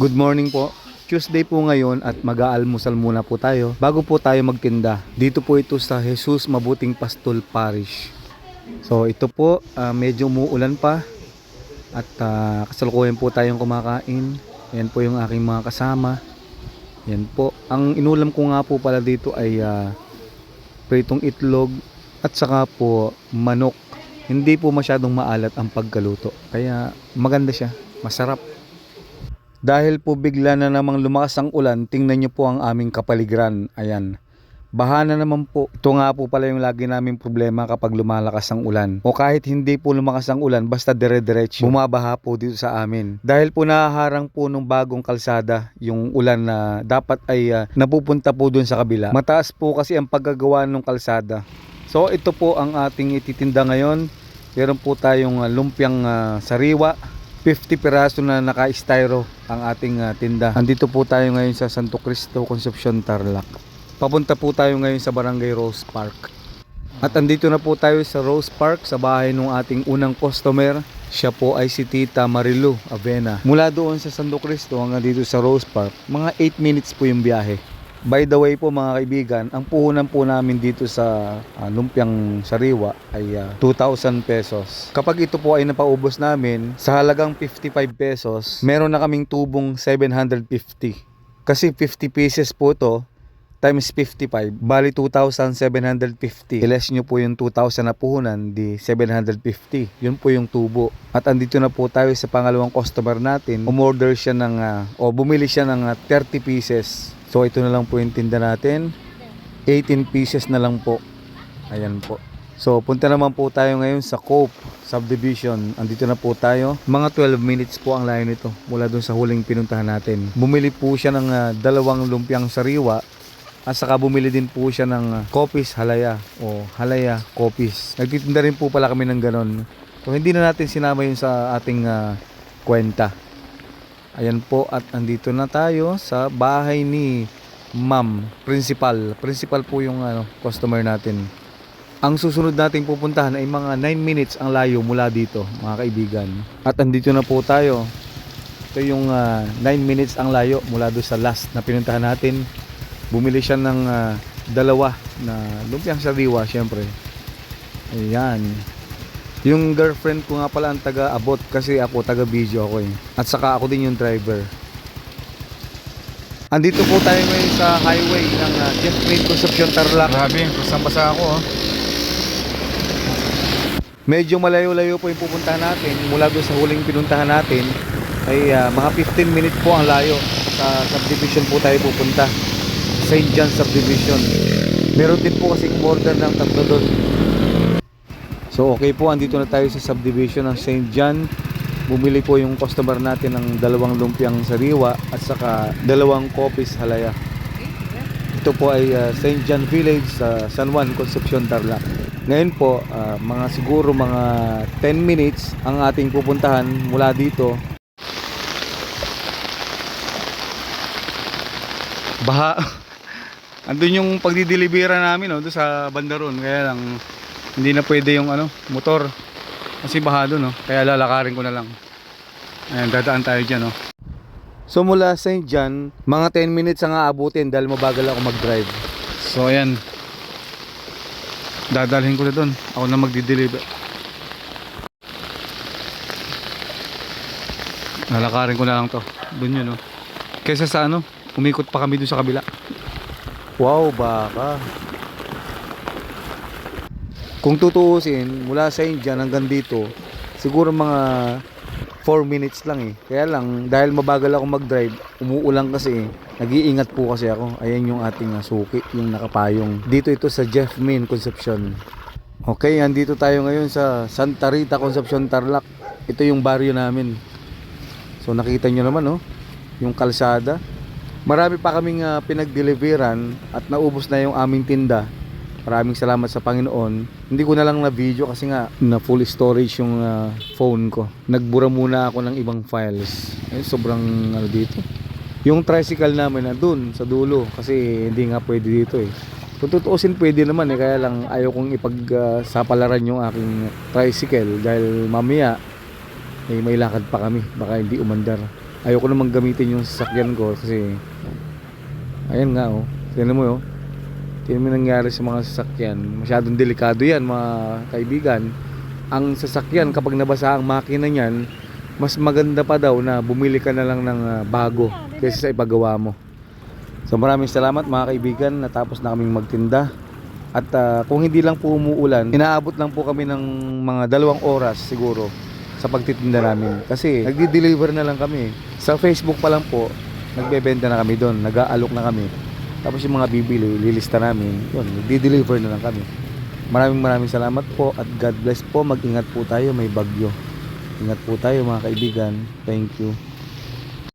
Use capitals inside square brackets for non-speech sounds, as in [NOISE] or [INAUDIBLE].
Good morning po. Tuesday po ngayon at mag-aalmusal muna po tayo bago po tayo magtinda. Dito po ito sa Jesus Mabuting Pastol Parish. So ito po, ah, medyo umuulan pa at ah, kasalukuyan po tayong kumakain. Yan po yung aking mga kasama. Yan po. Ang inulam ko nga po pala dito ay ah, pritong itlog at saka po manok. Hindi po masyadong maalat ang pagkaluto. Kaya maganda siya. Masarap. Dahil po bigla na namang lumakas ang ulan, tingnan nyo po ang aming kapaligiran. Ayan. Baha na naman po. Ito nga po pala yung lagi naming problema kapag lumalakas ang ulan. O kahit hindi po lumakas ang ulan, basta dire-diretso, bumabaha po dito sa amin. Dahil po nahaharang po nung bagong kalsada, yung ulan na dapat ay ah, napupunta po dun sa kabila. Mataas po kasi ang paggagawa ng kalsada. So ito po ang ating ititinda ngayon. Meron po tayong ah, lumpiang ah, sariwa, 50 piraso na naka-styro ang ating ah, tinda. Andito po tayo ngayon sa Santo Cristo Concepcion Tarlac. Papunta po tayo ngayon sa Barangay Rose Park. At andito na po tayo sa Rose Park sa bahay ng ating unang customer. Siya po ay si Tita Marilu Avena. Mula doon sa Santo Cristo hanggang dito sa Rose Park, mga 8 minutes po yung biyahe. By the way po mga kaibigan, ang puhunan po namin dito sa ah, Lumpiang Sariwa ay ah, 2,000 pesos. Kapag ito po ay napaubos namin, sa halagang 55 pesos, meron na kaming tubong 750. Kasi 50 pieces po to, times 55, bali 2,750. Iles nyo po yung 2,000 na puhunan, di 750. Yun po yung tubo. At andito na po tayo sa pangalawang customer natin. Umorder siya ng, ah, o bumili siya ng ah, 30 pieces. So ito na lang po yung tinda natin. 18 pieces na lang po. Ayan po. So punta naman po tayo ngayon sa Cope Subdivision. Andito na po tayo. Mga 12 minutes po ang layo nito mula dun sa huling pinuntahan natin. Bumili po siya ng ah, dalawang lumpiang sariwa at saka bumili din po siya ng ah, Kopis Halaya o Halaya Kopis. Nagtitinda rin po pala kami ng ganon. So hindi na natin sinama yun sa ating ah, kwenta. Ayan po at andito na tayo sa bahay ni Ma'am Principal. Principal po yung ano, customer natin. Ang susunod nating pupuntahan ay mga 9 minutes ang layo mula dito, mga kaibigan. At andito na po tayo. Ito yung 9 minutes ang layo mula doon sa last na pinuntahan natin. Bumili siya ng ah, dalawa na lumpiang sariwa, syempre. Ayan. Yung girlfriend ko nga pala ang taga-abot kasi ako taga-video ako eh. At saka ako din yung driver. Andito po tayo ngayon sa highway ng uh, Jeff Green Concepcion Tarlac. Grabe, basang-basa ako oh. Medyo malayo-layo po yung pupuntahan natin. Mula doon sa huling pinuntahan natin ay ah, mga 15 minutes po ang layo. Sa subdivision po tayo pupunta. St. John Subdivision. Meron din po kasi order ng tatlo doon. So okay po, andito na tayo sa subdivision ng St. John. Bumili po yung customer natin ng dalawang lumpiang sariwa at saka dalawang kopis halaya. Ito po ay ah, St. John Village sa San Juan, Concepcion, Tarlac. Ngayon po, ah, mga siguro mga 10 minutes ang ating pupuntahan mula dito. Baha. [LAUGHS] Andun yung pagdidelibera namin no, doon sa bandaron. Kaya lang hindi na pwede yung ano, motor. Kasi baha doon, no? Kaya lalakarin ko na lang. Ayan, dadaan tayo dyan, no? So mula St. John, mga 10 minutes ang aabutin dahil mabagal ako mag-drive. So ayan. Dadalhin ko na doon. Ako na magdi-deliver. Lalakarin ko na lang to. Doon yun, no? Kaysa sa ano, umikot pa kami doon sa kabila. Wow, baka. Kung tutuusin, mula sa Indian hanggang dito, siguro mga 4 minutes lang eh. Kaya lang, dahil mabagal ako mag-drive, umuulan kasi eh. Nag-iingat po kasi ako. Ayan yung ating uh, suki, yung nakapayong. Dito ito sa Jeff Min Concepcion. Okay, andito tayo ngayon sa Santa Rita Concepcion Tarlac. Ito yung baryo namin. So nakita nyo naman oh, yung kalsada. Marami pa kaming uh, pinag-deliveran at naubos na yung aming tinda. Maraming salamat sa Panginoon. Hindi ko na lang na video kasi nga na full storage yung ah, phone ko. Nagbura muna ako ng ibang files. Ay, sobrang ano dito. Yung tricycle namin na dun sa dulo kasi hindi nga pwede dito eh. Kung tutuusin pwede naman eh kaya lang ayaw kong ipagsapalaran yung aking tricycle dahil mamaya eh, may lakad pa kami baka hindi umandar. Ayoko namang gamitin yung sasakyan ko kasi ayan nga oh. Tingnan mo oh. Tingnan mo nangyari sa mga sasakyan. Masyadong delikado yan mga kaibigan. Ang sasakyan kapag nabasa ang makina niyan mas maganda pa daw na bumili ka na lang ng ah, bago kaysa sa ipagawa mo. So maraming salamat mga kaibigan. Natapos na kaming magtinda. At ah, kung hindi lang po umuulan, inaabot lang po kami ng mga dalawang oras siguro sa pagtitinda namin. Kasi nagdi-deliver na lang kami. Sa Facebook pa lang po, nagbebenta na kami doon, nag-aalok na kami. Tapos yung mga bibili, lilista namin, yun, nagdi-deliver na lang kami. Maraming maraming salamat po at God bless po. Mag-ingat po tayo, may bagyo. Ingat po tayo mga kaibigan. Thank you.